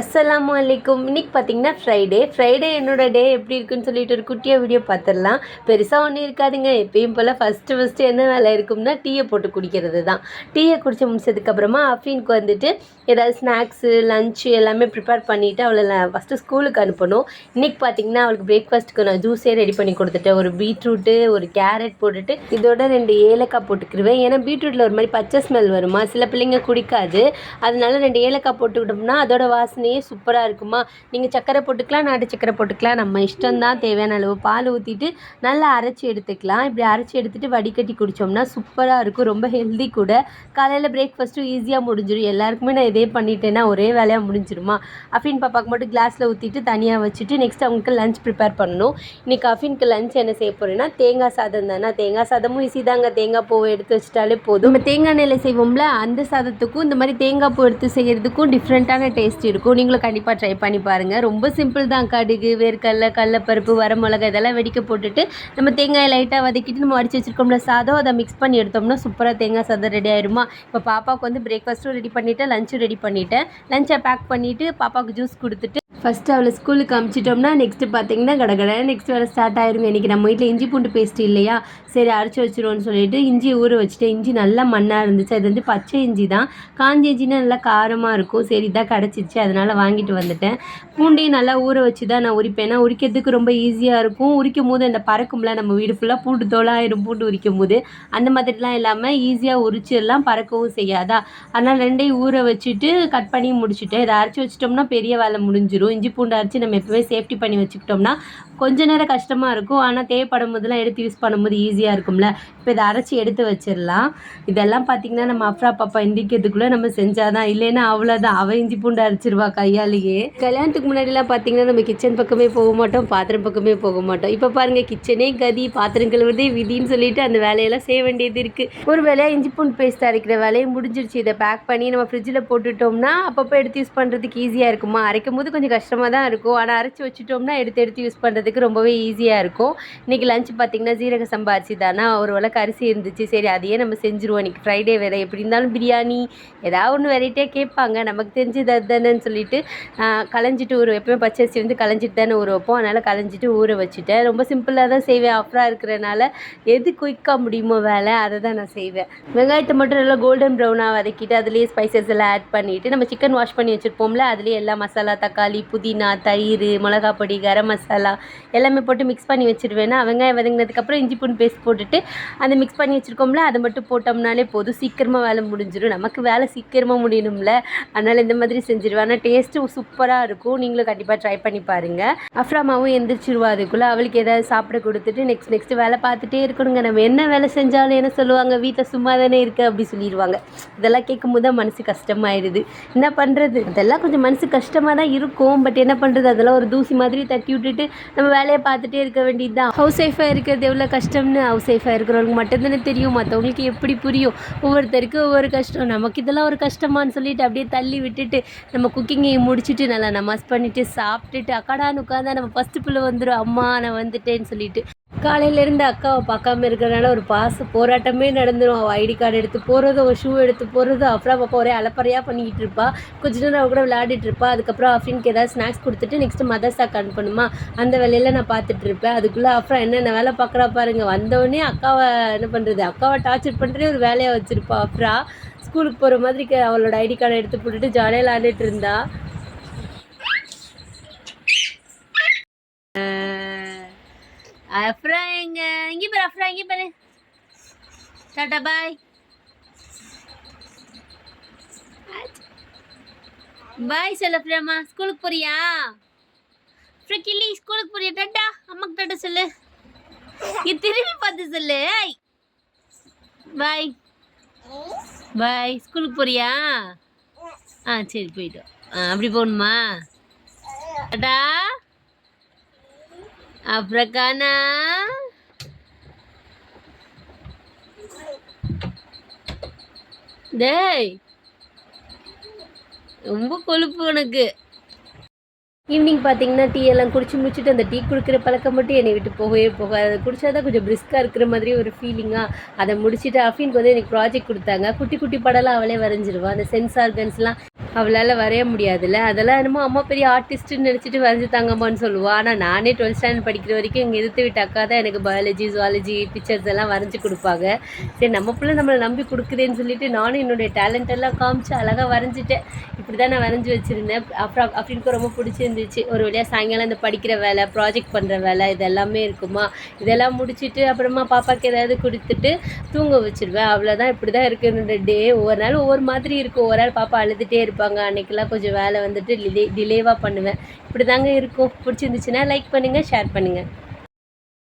அஸ்லாம் வலைக்கும் இன்னைக்கு பார்த்தீங்கன்னா ஃப்ரைடே ஃப்ரைடே என்னோட டே எப்படி இருக்குன்னு சொல்லிட்டு ஒரு குட்டியாக வீடியோ பார்த்துடலாம் பெருசாக ஒன்றும் இருக்காதுங்க. எப்பயும் போல் ஃபஸ்ட்டு ஃபஸ்ட்டு என்ன வேலை இருக்கும்னா டீயை போட்டு குடிக்கிறது தான் டீயை குடிச்சு முடிச்சதுக்கப்புறமா அஃபீனுக்கு வந்துட்டு ஏதாவது ஸ்நாக்ஸு லஞ்சு எல்லாமே ப்ரிப்பேர் பண்ணிவிட்டு அவளை ஃபஸ்ட்டு ஸ்கூலுக்கு அனுப்பணும். இன்றைக்கி பார்த்தீங்கன்னா அவளுக்கு பிரேக்ஃபாஸ்ட்டுக்கு நான் ஜூஸே ரெடி பண்ணி கொடுத்துட்டேன். ஒரு பீட்ரூட்டு ஒரு கேரட் போட்டுட்டு இதோட ரெண்டு ஏலக்காய் போட்டுக்கிருவேன். ஏன்னா பீட்ரூட்டில் ஒரு மாதிரி பச்சை ஸ்மெல் வருமா? சில பிள்ளைங்க குடிக்காது. அதனால ரெண்டு ஏலக்காய் போட்டுக்கிட்டோம்னா அதோட வாசனை வாசனையே சூப்பராக இருக்குமா? நீங்கள் சக்கரை போட்டுக்கலாம் நாட்டு சக்கரை போட்டுக்கலாம். நம்ம இஷ்டம்தான் தேவையான அளவு பால் ஊற்றிட்டு நல்லா அரைச்சி எடுத்துக்கலாம். இப்படி அரைச்சி எடுத்துகிட்டு வடிகட்டி குடித்தோம்னா சூப்பராக இருக்கும். ரொம்ப ஹெல்தி கூட. காலையில் பிரேக்ஃபாஸ்ட்டும் ஈஸியாக முடிஞ்சிடும் எல்லாருக்குமே நான் இதே பண்ணிட்டேன்னா ஒரே வேலையாக முடிஞ்சிருமா? அஃபின் பாப்பாக்கு மட்டும் கிளாஸில் ஊற்றிட்டு தனியாக வச்சுட்டு நெக்ஸ்ட் அவங்களுக்கு லஞ்ச் ப்ரிப்பேர் பண்ணணும். இன்றைக்கி அஃபின்க்கு லஞ்ச் என்ன செய்ய போகிறேன்னா தேங்காய் சாதம் தானே? தேங்காய் சாதமும் ஈஸி தாங்க. தேங்காய் பூவை எடுத்து வச்சிட்டாலே போதும். நம்ம தேங்காய் எண்ணெயில் செய்வோம்ல அந்த சாதத்துக்கும் இந்த மாதிரி தேங்காய் பூ எடுத்து செய்கிறதுக்கும் டிஃப்ரெண்ட்டான டேஸ்ட் இருக்கும். நீங்களும் கண்டிப்பாக ட்ரை பண்ணி பாருங்கள் ரொம்ப சிம்பிள் தான் கடுகு வேர்க்கடல கடலப்பருப்பு வரமிளகா இதெல்லாம் வெடிக்க போட்டுட்டு நம்ம தேங்காயை லைட்டாக வதக்கிட்டு நம்ம அடிச்சு வச்சுருக்கோம்ல சாதம் அதை மிக்ஸ் பண்ணி எடுத்தோம்னா சூப்பராக தேங்காய் சாதம் ரெடி ஆயிருமா? இப்போ பாப்பாவுக்கு வந்து பிரேக்ஃபாஸ்ட்டும் ரெடி பண்ணிவிட்டேன் லஞ்சும் ரெடி பண்ணிவிட்டேன் லஞ்சை பேக் பண்ணிவிட்டு பாப்பாவுக்கு ஜூஸ் கொடுத்துட்டு ஃபஸ்ட்டு அவளை ஸ்கூலுக்கு அமுச்சிட்டோம்னா நெக்ஸ்ட்டு பார்த்தீங்கன்னா கடகட நெக்ஸ்ட் வேலை ஸ்டார்ட் ஆயிருங்க இன்றைக்கி நம்ம வீட்டில் இஞ்சி பூண்டு பேஸ்ட் இல்லையா? சரி அரைச்சி வச்சிருவோம்னு சொல்லிட்டு இஞ்சி ஊற வச்சுட்டேன். இஞ்சி நல்லா மண்ணாக இருந்துச்சு. அது வந்து பச்சை இஞ்சி தான். காஞ்சி இஞ்சினா நல்லா காரமாக இருக்கும். சரி இதான் கிடச்சிச்சு அதனால் வாங்கிட்டு வந்துட்டேன். பூண்டையும் நல்லா ஊற வச்சு தான் நான் உரிப்பேன். ஏன்னா உரிக்கிறதுக்கு ரொம்ப ஈஸியாக இருக்கும். உரிக்கும் போது அந்த பறக்கும்ல நம்ம வீடு ஃபுல்லாக பூண்டு தோலாயிரும். பூண்டு உரிக்கும் போது அந்த மாதிரிலாம் இல்லாமல் ஈஸியாக உரிச்சிடலாம். பறக்கவும் செய்யாதா? அதனால் ரெண்டையும் ஊற வச்சுட்டு கட் பண்ணி முடிச்சுட்டேன். இதை அரைச்சி வச்சிட்டோம்னா பெரிய வேலை முடிஞ்சிடும் இஞ்சி பூண்டு அரைச்சி நம்ம எப்போவே சேஃப்டி பண்ணி வச்சுக்கிட்டோம்னா கொஞ்ச நேரம் கஷ்டமாக இருக்கும். ஆனால் தேவைப்படும் போதெல்லாம் எடுத்து யூஸ் பண்ணும்போது ஈஸியாக இருக்கும்ல. இப்போ இதை அரைச்சி எடுத்து வச்சிடலாம். இதெல்லாம் பார்த்திங்கன்னா நம்ம அஃப்ரா பாப்பா எந்திரிக்கிறதுக்குள்ளே நம்ம செஞ்சாதான். இல்லைன்னா அவ்வளோதான் அவள் இஞ்சி பூண்டு அரைச்சிருவா கையாலேயே. கல்யாணத்துக்கு முன்னாடிலாம் பார்த்திங்கன்னா நம்ம கிச்சன் பக்கமே போக மாட்டோம். பாத்திரம் பக்கமே போக மாட்டோம். இப்போ பாருங்கள் கிச்சனே கதி பாத்திரம் கழுவுறதே விதின்னு சொல்லிட்டு அந்த வேலையெல்லாம் செய்ய வேண்டியது இருக்குது ஒரு வேலையாக இஞ்சி பூண்டு பேஸ்ட் அரைக்கிற வேலையை முடிஞ்சிருச்சு. இதை பேக் பண்ணி நம்ம ஃப்ரிட்ஜில் போட்டுட்டோம்னா அப்பப்போ எடுத்து யூஸ் பண்ணுறதுக்கு ஈஸியாக இருக்குமா? அரைக்கும் போது கொஞ்சம் கஷ்டமாக தான் இருக்கும். ஆனால் அரைச்சி வச்சுட்டோம்னா எடுத்து எடுத்து யூஸ் பண்ணுறதுக்கு ரொம்பவே ஈஸியாக இருக்கும். இன்றைக்கி லஞ்ச் பார்த்திங்கன்னா ஜீரக சம்பா அரிசி தானே? ஒரு விளக்கு அரிசி இருந்துச்சு. சரி அதையே நம்ம செஞ்சுருவோம். இன்றைக்கி ஃப்ரைடே வேறு எப்படி இருந்தாலும் பிரியாணி ஏதாவது ஒன்று வெரைட்டியாக கேட்பாங்க. நமக்கு தெரிஞ்சது அதுதானேன்னு சொல்லிட்டு களைஞ்சிட்டு ஊற எப்பவுமே பச்சரிசி வந்து களைஞ்சிட்டு தானே ஊற வைப்போம். அதனால் களைஞ்சிட்டு ஊற வச்சுட்டேன். ரொம்ப சிம்பிளாக தான் செய்வேன். ஆஃபராக இருக்கிறனால எது குயிக்காக முடியுமோ வேலை அதை தான் நான் செய்வேன். வெங்காயத்தை மட்டும் நல்லா கோல்டன் ப்ரௌனாக வதக்கிட்டு அதுலேயே ஸ்பைசஸ் எல்லாம் ஆட் பண்ணிவிட்டு நம்ம சிக்கன் வாஷ் பண்ணி வச்சுருப்போம்ல அதுலேயே எல்லா மசாலா தக்காளி புதினா தயிர் மிளகா பொடி கரம் மசாலா எல்லாமே போட்டு மிக்ஸ் பண்ணி வச்சுருவேன்னா வெங்காயம் வதங்கினதுக்கப்புறம் இஞ்சி பூண்டு பேஸ்ட் போட்டுட்டு அந்த மிக்ஸ் பண்ணி வச்சுருக்கோம்ல அதை மட்டும் போட்டோம்னாலே போதும். சீக்கிரமாக வேலை முடிஞ்சிடும் நமக்கு வேலை சீக்கிரமாக முடியணும்ல. அதனால் இந்த மாதிரி செஞ்சிருவேன். ஆனால் டேஸ்ட்டு சூப்பராக இருக்கும். நீங்களும் கண்டிப்பாக ட்ரை பண்ணி பாருங்கள் அஃப்ராமாவும் எந்திரிச்சிருவா அதுக்குள்ளே. அவளுக்கு ஏதாவது சாப்பிட கொடுத்துட்டு நெக்ஸ்ட் நெக்ஸ்ட் வேலை பார்த்துட்டே இருக்கணுங்க. நம்ம என்ன வேலை செஞ்சாலும் என்ன சொல்லுவாங்க? வீட்டில் சும்மா தானே இருக்க அப்படி சொல்லிடுவாங்க இதெல்லாம் கேட்கும்போது தான் மனசு கஷ்டமாயிடுது. என்ன பண்ணுறது அதெல்லாம் கொஞ்சம் மனசு கஷ்டமாக தான் இருக்கும். பட் என்ன பண்ணுறது அதெல்லாம் ஒரு தூசி மாதிரி தட்டி விட்டுட்டு நம்ம வேலையை பார்த்துட்டே இருக்க வேண்டியது தான் ஹவுஸ் ஒய்ஃபாக இருக்கிறது எவ்வளோ கஷ்டம்னு ஹவுஸ் ஒய்ஃபாக இருக்கிறவங்களுக்கு மட்டும்தானே தெரியும். மற்றவங்களுக்கு எப்படி புரியும்? ஒவ்வொருத்தருக்கு ஒவ்வொரு கஷ்டம். நமக்கு இதெல்லாம் ஒரு கஷ்டமான்னு சொல்லிட்டு அப்படியே தள்ளி விட்டுட்டு நம்ம குக்கிங்கை முடிச்சுட்டு நல்லா நமாஸ் பண்ணிவிட்டு சாப்பிட்டுட்டு அக்காடான்னு உட்காந்தா நம்ம ஃபஸ்ட்டு பிள்ளை வந்துடும் அம்மா நான் வந்துட்டேன்னு சொல்லிட்டு. காலையிலேருந்து அக்காவை பார்க்காம இருக்கிறனால ஒரு பாச போராட்டமே நடந்துடும் அவள் ஐடி கார்டு எடுத்து போகிறதும் அவள் ஷூ எடுத்து போகிறதும் அப்புறம் பக்கம் ஒரே அலப்பறையாக பண்ணிக்கிட்டு இருப்பா. கொஞ்ச நேரம் அவ கூட விளையாடிட்டு இருப்பா. அதுக்கப்புறம் அஃப்ரின்க்கு ஏதாவது ஸ்நாக்ஸ் கொடுத்துட்டு நெக்ஸ்ட் மதர்ஸாக்கு அனுப்பணுமா அந்த வேலையில் நான் பார்த்துட்டு இருப்பேன். அதுக்குள்ளே அப்புறம் என்னென்ன வேலை பார்க்குறா பாருங்க. வந்தவொடனே அக்காவை என்ன பண்ணுறது அக்காவை டார்ச்சர் பண்ணுறதே ஒரு வேலையாக வச்சுருப்பா. அப்புறம் ஸ்கூலுக்கு போகிற மாதிரி அவளோட ஐடி கார்டை எடுத்து போட்டுட்டு ஜாலியாக விளையாண்டுட்டு இருந்தா. அப்புறம் எங்க? இங்கே பாரு அப்புறம் இங்கே பாரு. டாட்டா பாய் பாய் சொல்ல ஃப்ரேமா ஸ்கூலுக்கு போறியா? அப்புறம் கிள்ளி ஸ்கூலுக்கு போறியா? டாட்டா அம்மாக்கு டாட்டா சொல்லு. இது திரும்பி பார்த்து சொல்லு. பாய் பாய் ஸ்கூலுக்கு போறியா? ஆ சரி போயிட்டோம் ஆ அப்படி போகணுமா? டாடா அப்புறம் டேய் ரொம்ப கொழுப்பு உனக்கு. ஈவினிங் பார்த்தீங்கன்னா டீ எல்லாம் குடிச்சு முடிச்சுட்டு அந்த டீ குடிக்கிற பழக்கம் மட்டும் என்னை விட்டு போகவே போகாது. அதை குடிச்சாதான் கொஞ்சம் பிரிஸ்காக இருக்கிற மாதிரி ஒரு ஃபீலிங்காக அதை முடிச்சுட்டு அஃபீனுக்கு வந்து எனக்கு ப்ராஜெக்ட் கொடுத்தாங்க. குட்டி குட்டி படம்லாம் அவளே வரைஞ்சிருவான் அந்த சென்ஸ் ஆர்கன்ஸ்லாம் அவளால் வரைய முடியாதுல்ல. அதெல்லாம் என்னமோ அம்மா பெரிய ஆர்டிஸ்ட்டுன்னு நினச்சிட்டு வரைஞ்சி தாங்கம்மான்னு சொல்லுவாள் ஆனால் நானே டுவெல்த் ஸ்டாண்டர்ட் படிக்கிற வரைக்கும் எங்கள் எதிர்த்து விட்ட அக்கா தான் எனக்கு பயாலஜி ஜுவாலஜி பிக்சர்ஸ் எல்லாம் வரைஞ்சி கொடுப்பாங்க. சரி நம்ம பிள்ளை நம்மளை நம்பி கொடுக்குதேன்னு சொல்லிட்டு நானும் என்னுடைய டேலண்ட் எல்லாம் காமிச்சு அழகாக வரைஞ்சிட்டேன். இப்படி தான் நான் வரைஞ்சி வச்சுருந்தேன். அப்புறம் அப்படின்னு ரொம்ப பிடிச்சிருந்துச்சு. ஒரு வழியாக சாயங்காலம் இந்த படிக்கிற வேலை ப்ராஜெக்ட் பண்ணுற வேலை இது எல்லாமே இருக்குமா? இதெல்லாம் முடிச்சுட்டு அப்புறமா பாப்பாவுக்கு ஏதாவது கொடுத்துட்டு தூங்க வச்சிருவேன். அவ்வளோதான் இப்படி தான் இருக்குது என்னோட டே ஒவ்வொரு நாள் ஒவ்வொரு மாதிரி இருக்கும் ஒரு நாள் பாப்பா அழுதுகிட்டே இருப்பாங்க அன்னைக்கெல்லாம் கொஞ்சம் வேலை வந்துட்டு டிலே டிலேவாக பண்ணுவேன். இப்படி தாங்க இருக்கும். பிடிச்சிருந்துச்சுன்னா லைக் பண்ணுங்கள் ஷேர் பண்ணுங்கள்